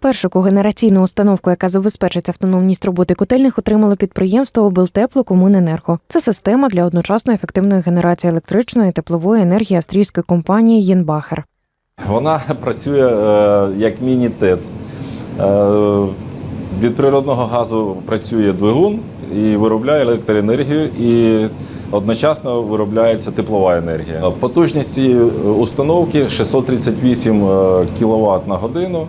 Першу когенераційну установку, яка забезпечить автономність роботи котельних, отримало підприємство Облтеплокомуненерго. Це система для одночасної ефективної генерації електричної і теплової енергії австрійської компанії Єнбахер. Вона працює е, як міні-ТЕЦ. Е, від природного газу працює двигун і виробляє електроенергію, і одночасно виробляється теплова енергія. Е, Потужність цієї установки 638 кВт на годину, е,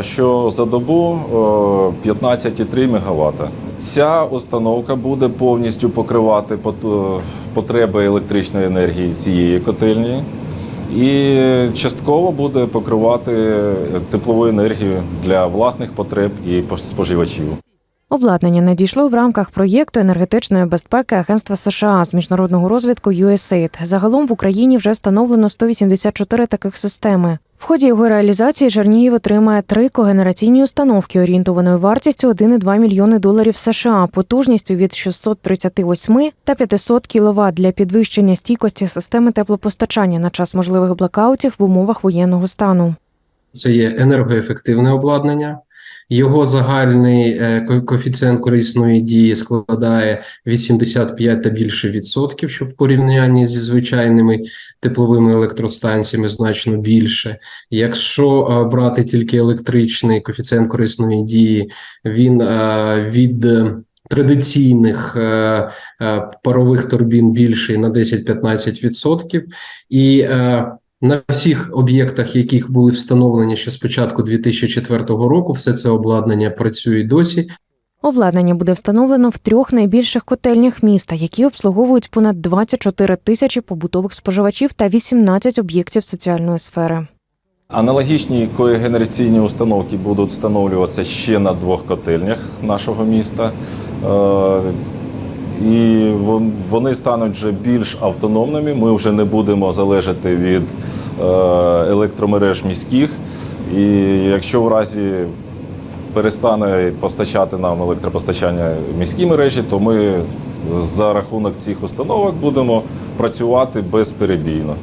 що за добу е, 15,3 МВт. Ця установка буде повністю покривати пот- потреби електричної енергії цієї котельні. І частково буде покривати теплову енергію для власних потреб і споживачів. Обладнання надійшло в рамках проєкту енергетичної безпеки Агентства США з міжнародного розвитку USAID. Загалом в Україні вже встановлено 184 таких системи. В ході його реалізації Чернігів отримає три когенераційні установки орієнтованою вартістю 1,2 мільйони доларів США, потужністю від 638 та 500 кВт для підвищення стійкості системи теплопостачання на час можливих блокаутів в умовах воєнного стану. Це є енергоефективне обладнання. Його загальний е, коефіцієнт корисної дії складає 85 та більше відсотків, що в порівнянні зі звичайними тепловими електростанціями значно більше. Якщо е, брати тільки електричний коефіцієнт корисної дії, він е, від традиційних е, е, парових турбін більший на 10-15 відсотків. І е, на всіх об'єктах, яких були встановлені ще з початку 2004 року, все це обладнання працює досі. Обладнання буде встановлено в трьох найбільших котельнях міста, які обслуговують понад 24 тисячі побутових споживачів та 18 об'єктів соціальної сфери. Аналогічні когенераційні установки будуть встановлюватися ще на двох котельнях нашого міста. І вони стануть вже більш автономними. Ми вже не будемо залежати від е, електромереж міських. І якщо в разі перестане постачати нам електропостачання міські мережі, то ми за рахунок цих установок будемо працювати безперебійно.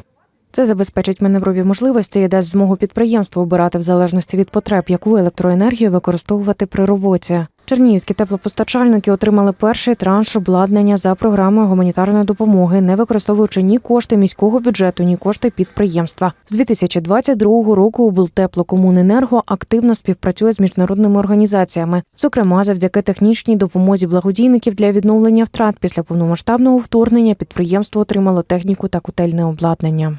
Це забезпечить маневрові можливості і дасть змогу підприємству обирати в залежності від потреб, яку електроенергію використовувати при роботі. Чернігівські теплопостачальники отримали перший транш обладнання за програмою гуманітарної допомоги, не використовуючи ні кошти міського бюджету, ні кошти підприємства. З 2022 року облтеплокомуненерго активно співпрацює з міжнародними організаціями, зокрема завдяки технічній допомозі благодійників для відновлення втрат після повномасштабного вторгнення підприємство отримало техніку та котельне обладнання.